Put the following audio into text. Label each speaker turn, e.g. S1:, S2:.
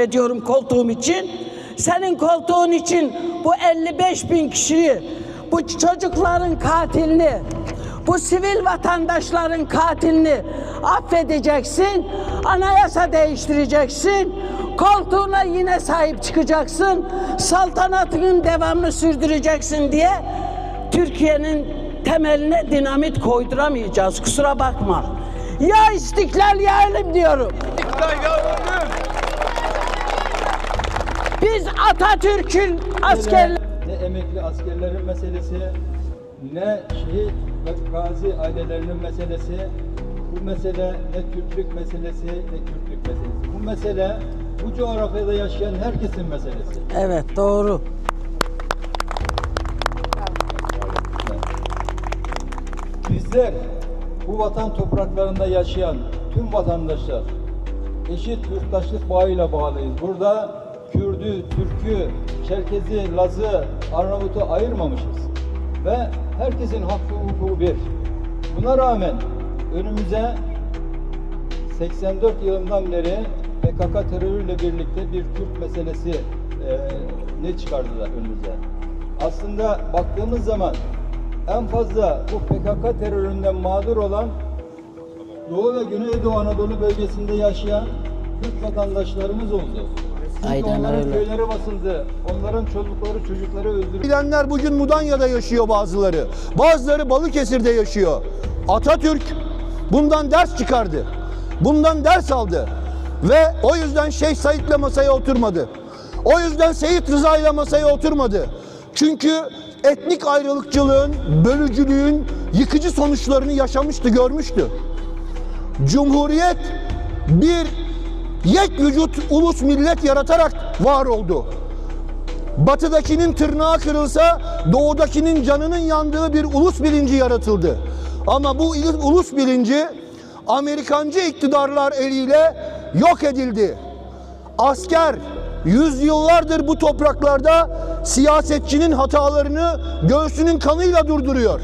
S1: ediyorum koltuğum için. Senin koltuğun için bu 55 bin kişiyi, bu çocukların katilini, bu sivil vatandaşların katilini affedeceksin. Anayasa değiştireceksin. Koltuğuna yine sahip çıkacaksın. Saltanatının devamını sürdüreceksin diye Türkiye'nin temeline dinamit koyduramayacağız. Kusura bakma. Ya istiklal ya ölüm diyorum. Biz Atatürk'ün askerleri
S2: ne emekli askerlerin meselesi, ne şehit ve gazi ailelerinin meselesi, bu mesele ne Türklük meselesi ne Kürtlük meselesi. Bu mesele bu coğrafyada yaşayan herkesin meselesi.
S1: Evet doğru.
S2: Bizler bu vatan topraklarında yaşayan tüm vatandaşlar eşit yurttaşlık bağıyla bağlıyız. Burada Kürdü, Türk'ü, Çerkezi, Laz'ı, Arnavut'u ayırmamışız. Ve herkesin hakkı hukuku bir. Buna rağmen önümüze 84 yılından beri PKK terörüyle birlikte bir Kürt meselesi e, ne çıkardılar önümüze. Aslında baktığımız zaman en fazla bu PKK teröründen mağdur olan Doğu ve Güneydoğu Anadolu bölgesinde yaşayan Kürt vatandaşlarımız oldu.
S1: Aynen
S2: onların
S1: öyle.
S2: köyleri basıldı. Onların çocukları çocukları öldürüldü.
S3: Bilenler bugün Mudanya'da yaşıyor bazıları. Bazıları Balıkesir'de yaşıyor. Atatürk bundan ders çıkardı. Bundan ders aldı. Ve o yüzden Şeyh Said'le masaya oturmadı. O yüzden Seyit Rıza ile masaya oturmadı. Çünkü etnik ayrılıkçılığın, bölücülüğün yıkıcı sonuçlarını yaşamıştı, görmüştü. Cumhuriyet bir yek vücut ulus millet yaratarak var oldu. Batıdakinin tırnağı kırılsa doğudakinin canının yandığı bir ulus bilinci yaratıldı. Ama bu ulus bilinci Amerikancı iktidarlar eliyle yok edildi. Asker yüzyıllardır bu topraklarda siyasetçinin hatalarını göğsünün kanıyla durduruyor.